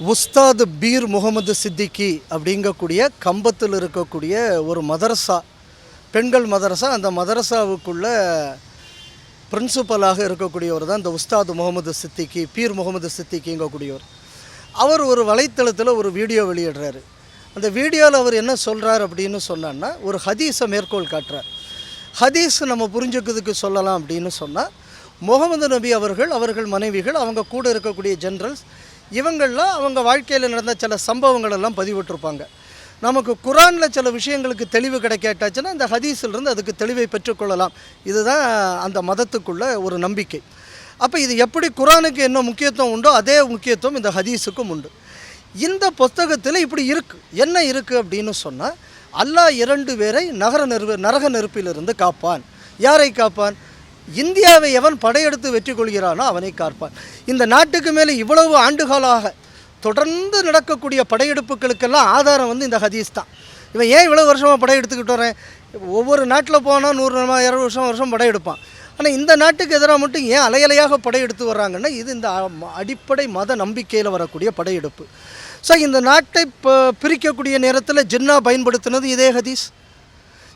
உஸ்தாது beer Mohammed Siddiqui அப்படிங்கக்கூடிய கம்பத்தில் இருக்கக்கூடிய ஒரு மதரசா பெண்கள் மதரசா அந்த மதரசாவுக்குள்ள பிரின்சிபலாக இருக்கக்கூடியவர் தான் இந்த உஸ்தாது முகமது சித்திக்கி பீர் முகமது சித்திக்கிங்கக்கூடியவர். அவர் ஒரு வலைத்தளத்தில் ஒரு வீடியோ வெளியிடுறாரு. அந்த வீடியோவில் அவர் என்ன சொல்கிறார் அப்படின்னு சொன்னான்னா ஒரு ஹதீஸை மேற்கோள் காட்டுறார். ஹதீஸ் நம்ம புரிஞ்சுக்கிறதுக்கு சொல்லலாம் அப்படின்னு சொன்னால் முகமது நபி அவர்கள் அவர்கள் மனைவிகள் அவங்க கூட இருக்கக்கூடிய ஜென்ரல்ஸ் இவங்கள்லாம் அவங்க வாழ்க்கையில் நடந்த சில சம்பவங்கள் எல்லாம் பதிவிட்டிருப்பாங்க. நமக்கு குரானில் சில விஷயங்களுக்கு தெளிவு கிடைக்காட்டாச்சுன்னா இந்த ஹதீஸிலிருந்து அதுக்கு தெளிவை பெற்றுக்கொள்ளலாம். இதுதான் அந்த மதத்துக்குள்ள ஒரு நம்பிக்கை. அப்போ இது எப்படி குரானுக்கு என்ன முக்கியத்துவம் உண்டோ அதே முக்கியத்துவம் இந்த ஹதீஸுக்கும் உண்டு. இந்த புஸ்தகத்தில் இப்படி இருக்குது என்ன இருக்குது அப்படின்னு சொன்னால் அல்லாஹ் இரண்டு பேரை நகர நெருப்பு நரக நெருப்பிலிருந்து காப்பான். யாரை காப்பான்? இந்தியாவை எவன் படையெடுத்து வெற்றி கொள்கிறானோ அவனை காப்பான். இந்த நாட்டுக்கு மேலே இவ்வளவு ஆண்டுகாலாக தொடர்ந்து நடக்கக்கூடிய படையெடுப்புகளுக்கெல்லாம் ஆதாரம் வந்து இந்த ஹதீஸ் தான். இவன் ஏன் இவ்வளோ வருஷமாக படையெடுத்துக்கிட்டு வரேன் ஒவ்வொரு நாட்டில் போனால் நூறு நாள், இருபது வருஷம் வருஷம் படையெடுப்பான். ஆனால் இந்த நாட்டுக்கு எதிராக மட்டும் ஏன் அலையலையாக படையெடுத்து வர்றாங்கன்னா இது இந்த அடிப்படை மத நம்பிக்கையில் வரக்கூடிய படையெடுப்பு. ஸோ இந்த நாட்டை இப்போ பிரிக்கக்கூடிய நேரத்தில் ஜின்னா பயன்படுத்தினது இதே ஹதீஸ்.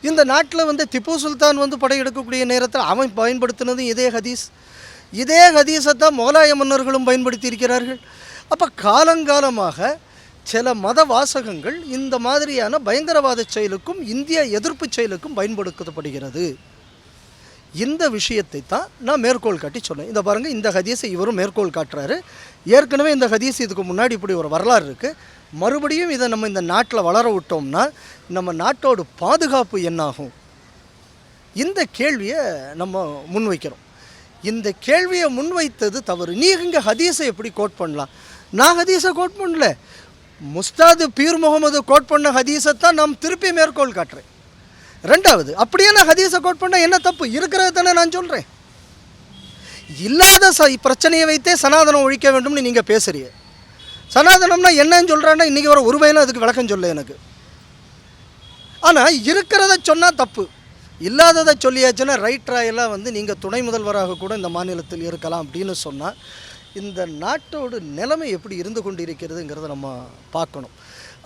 இந்த நாட்டில் வந்து திப்பு சுல்தான் வந்து படையெடுக்கக்கூடிய நேரத்தில் அவன் பயன்படுத்தினதும் இதே ஹதீஸ். இதே ஹதீஸை தான் முகலாய மன்னர்களும் பயன்படுத்தி இருக்கிறார்கள் அப்போ காலங்காலமாக சில மத வாசகங்கள் இந்த மாதிரியான பயங்கரவாத செயலுக்கும் இந்திய எதிர்ப்பு செயலுக்கும் பயன்படுத்தப்படுகிறது. இந்த விஷயத்தை தான் நான் மேற்கோள் காட்டி சொன்னேன். இந்த பாருங்கள் இந்த ஹதீஸை இவரும் மேற்கோள் காட்டுறாரு. ஏற்கனவே இந்த ஹதீஸ் இதுக்கு முன்னாடி இப்படி ஒரு வரலாறு இருக்குது மறுபடியும் இதை நம்ம இந்த நாட்டில் வளர விட்டோம்னா நம்ம நாட்டோட பாதுகாப்பு என்னாகும்? இந்த கேள்வியை நம்ம முன்வைக்கிறோம். இந்த கேள்வியை முன்வைத்தது தவறு. நீ இங்கே ஹதீஸை எப்படி கோட் பண்ணலாம்? நான் ஹதீஸை கோட் பண்ணல. முஸ்தாது பீர் முகமது கோட் பண்ண ஹதீஸை தான் நாம் திருப்பி மேற்கோள் காட்டுறேன். ரெண்டாவது அப்படியே நான் ஹதீஸை கோட் பண்ணால் என்ன தப்பு? இருக்கிறது தானே நான் சொல்கிறேன் இல்லாத ச பிரச்சனையை வைத்தே சனாதனம் ஒழிக்க வேண்டும்னு நீங்கள் பேசுகிறீங்க சனாதனம்னா என்னன்னு சொல்கிறான்னா இன்றைக்கி வர ஒரு பையனும் அதுக்கு விளக்கம் சொல்ல எனக்கு. ஆனால் இருக்கிறத சொன்னால் தப்பு. இல்லாததை சொல்லியாச்சுன்னா ரைட் ராயெல்லாம் வந்து நீங்கள் துணை முதல்வராக கூட இந்த மாநிலத்தில் இருக்கலாம் அப்படின்னு சொன்னால் இந்த நாட்டோட நிலைமை எப்படி இருந்து கொண்டு இருக்கிறதுங்கிறத நம்ம பார்க்கணும்.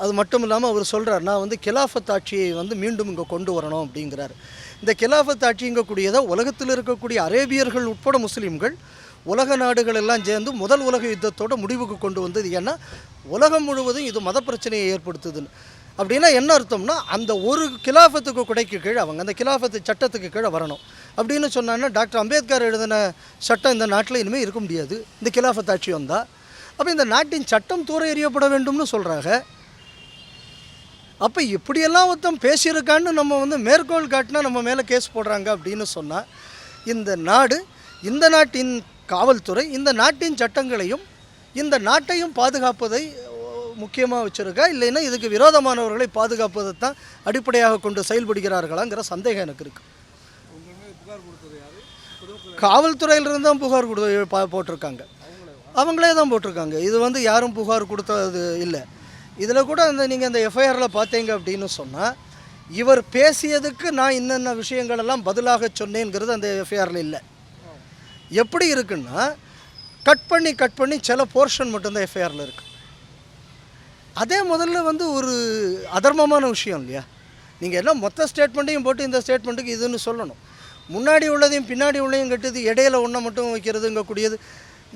அது மட்டும் இல்லாமல் அவர் சொல்கிறார் நான் வந்து கிலாஃபத் ஆட்சியை வந்து மீண்டும் இங்கே கொண்டு வரணும் அப்படிங்கிறார். இந்த கிலாஃபத் ஆட்சிங்கக்கூடியதை உலகத்தில் இருக்கக்கூடிய அரேபியர்கள் உட்பட முஸ்லீம்கள் உலக நாடுகள் எல்லாம் சேர்ந்து முதல் உலக யுத்தத்தோட முடிவுக்கு கொண்டு வந்தது ஏன்னா உலகம் முழுவதும் இது மத பிரச்சனையை ஏற்படுத்துதுன்னு. அப்படின்னா என்ன அர்த்தம்னா அந்த ஒரு கிலாஃபத்துக்கு குடைக்கு கீழே அவங்க அந்த கிலாஃபத்து சட்டத்துக்கு கீழே வரணும். அப்படின்னு சொன்னாங்கன்னா டாக்டர் அம்பேத்கர் எழுதின சட்டம் இந்த நாட்டில் இனிமேல் இருக்க முடியாது. இந்த கிலாஃபத் ஆட்சி வந்தால் அப்போ இந்த நாட்டின் சட்டம் தூர எறியப்பட வேண்டும்னு சொல்கிறாங்க அப்போ இப்படியெல்லாம் ஒருத்தன் பேசியிருக்கான்னு நம்ம வந்து மேற்கோள் காட்டினா நம்ம மேலே கேஸ் போடுறாங்க அப்படின்னு சொன்னால் இந்த நாடு இந்த நாட்டின் காவல்துறை இந்த நாட்டின் சட்டங்களையும் இந்த நாட்டையும் பாதுகாப்பதை முக்கியமாக வச்சுருக்கா? இல்லைன்னா இதுக்கு விரோதமானவர்களை பாதுகாப்பதை தான் அடிப்படையாக கொண்டு செயல்படுகிறார்களாங்கிற சந்தேகம் எனக்கு இருக்குது காவல்துறையிலிருந்து தான் புகார் கொடு பா- போட்டிருக்காங்க. அவங்களே தான் போட்டிருக்காங்க. இது வந்து யாரும் புகார் கொடுத்தது இல்லை. இதில் கூட அந்த நீங்கள் அந்த எஃப்ஐஆரில் பார்த்தீங்க அப்படின்னு சொன்னால் இவர் பேசியதுக்கு நான் இன்னென்ன விஷயங்கள் எல்லாம் பதிலாக சொன்னேங்கிறது அந்த எஃப்ஐஆரில் இல்லை. எப்படி இருக்குன்னா கட் பண்ணி கட் பண்ணி சில போர்ஷன் மட்டும்தான் எஃப்ஐஆரில் இருக்குது அதே முதல்ல வந்து ஒரு அதர்மமான விஷயம் இல்லையா? நீங்கள் எல்லாம் மொத்த ஸ்டேட்மெண்ட்டையும் போட்டு இந்த ஸ்டேட்மெண்ட்டுக்கு இதுன்னு சொல்லணும். முன்னாடி உள்ளதையும் பின்னாடி உள்ளதையும் கட்டுது இடையில ஒன்றை மட்டும் வைக்கிறதுங்க கூடியது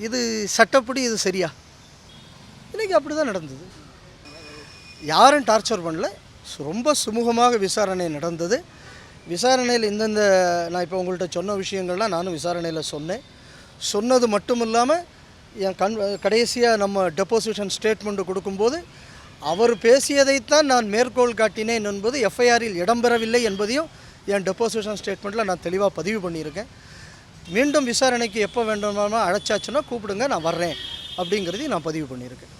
இது சட்டப்படி இது சரியா? இன்றைக்கி அப்படி தான் நடந்தது. யாரும் டார்ச்சர் பண்ணல. ரொம்ப சுமூகமாக விசாரணை நடந்தது. விசாரணையில் இந்தந்த நான் இப்போ உங்கள்கிட்ட சொன்ன விஷயங்கள்லாம் நானும் விசாரணையில் சொன்னேன். சொன்னது மட்டும் இல்லாமல் என் கண் கடைசியாக நம்ம டெபோசிஷன் ஸ்டேட்மெண்ட்டு கொடுக்கும்போது அவர் பேசியதைத்தான் நான் மேற்கோள் காட்டினேன் என்பது எஃப்ஐஆரில் இடம்பெறவில்லை என்பதையும் என் டெபோசிஷன் ஸ்டேட்மெண்ட்டில் நான் தெளிவாக பதிவு பண்ணியிருக்கேன். மீண்டும் விசாரணைக்கு எப்போ வேண்டுமானோ அழைச்சாச்சுன்னா கூப்பிடுங்க நான் வர்றேன் அப்படிங்கிறதையும் நான் பதிவு பண்ணியிருக்கேன்.